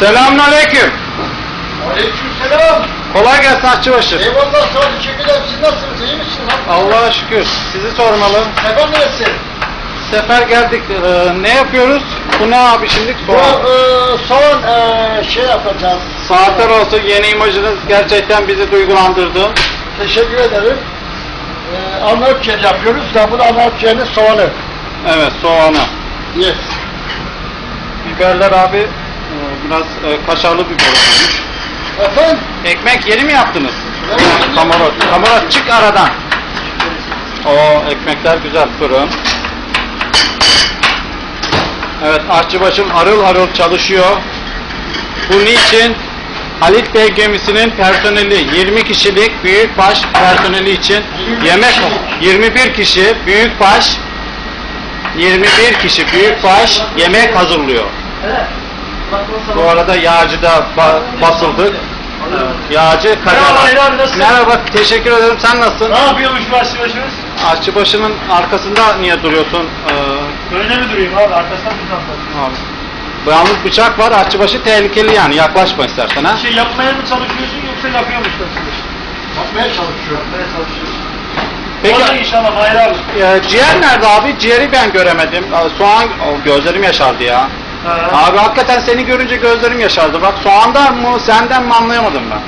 Selamünaleyküm. Aleykümselam. Kolay gelsin Aşçıbaşı. Eyvallah sağ olun. Ederim. Siz nasılsınız? İyi misiniz? Allah'a şükür. Sizi sormalı. Sefer neresi? Sefer geldik. Ee, ne yapıyoruz? Bu ne abi şimdi? Bu Soğan. e, soğan e, şey yapacağız. Saatler olsun yeni imajınız gerçekten bizi duygulandırdı. Teşekkür ederim. E, Arnavut ciğeri yapıyoruz da bu da ciğerinin soğanı. Evet soğanı. Yes. Biberler abi biraz e, kaşarlı biber olmuş. Efendim? Ekmek yeni mi yaptınız? Evet, yaptım. kamera çık aradan. O ekmekler güzel fırın. Evet aşçıbaşım harıl harıl çalışıyor. Bu niçin? Halit Bey gemisinin personeli 20 kişilik büyükbaş personeli için 21 yemek kişilik. 21 kişi büyükbaş 21 kişi büyükbaş yemek hazırlıyor. Bu arada yağcıda ba- basıldık. Yağcı nasılsın? Merhaba teşekkür ederim sen nasılsın? Ne yapıyormuş başçıbaşımız? Aşçıbaşının arkasında niye duruyorsun? Ee, Öyle mi durayım abi? Arkasından bir tane abi. Bu Yalnız bıçak var aşçıbaşı tehlikeli yani yaklaşma istersen ha. Bir şey yapmaya mı çalışıyorsun yoksa yapıyor musun başçıbaşı? Yapmaya çalışıyorum. Yapmaya çalışıyorsun. Peki Orada inşallah Hayır abi. e, ciğer nerede abi? Ciğeri ben göremedim. Soğan o, gözlerim yaşardı ya. Ha. Abi hakikaten seni görünce gözlerim yaşardı. Bak soğandan mı senden mi anlayamadım ben.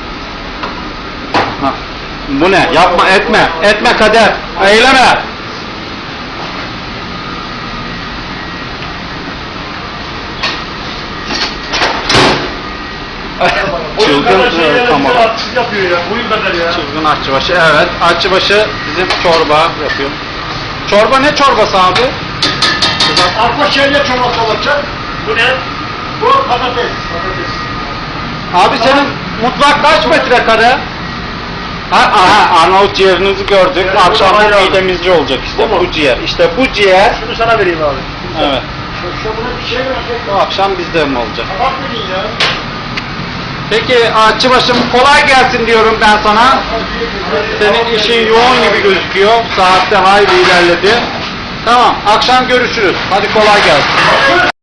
Hah. Bu ne? Yapma etme. Etme kader. Eyleme. Çılgın artist yapıyor ya. Boyun kadar ya. Çılgın aşçıbaşı. Evet. Aşçıbaşı bizim çorba yapıyor. Çorba ne çorbası abi? Arpa şehriye çorbası olacak. Bu ne? Bu patates. Patates. Abi senin mutfak kaç metrekare? Ha, aha, Arnavut ciğerinizi gördük. Evet, Akşam midemizci olacak işte Bu bu ciğer. İşte bu ciğer. Şunu sana vereyim abi. Evet. Şu, şu bir şey verecek. Bu akşam bizde mi olacak? Kabak verin ya. Peki Aşçıbaşım kolay gelsin diyorum ben sana. Senin işin yoğun gibi gözüküyor. Saatte hayli ilerledi. Tamam akşam görüşürüz. Hadi kolay gelsin.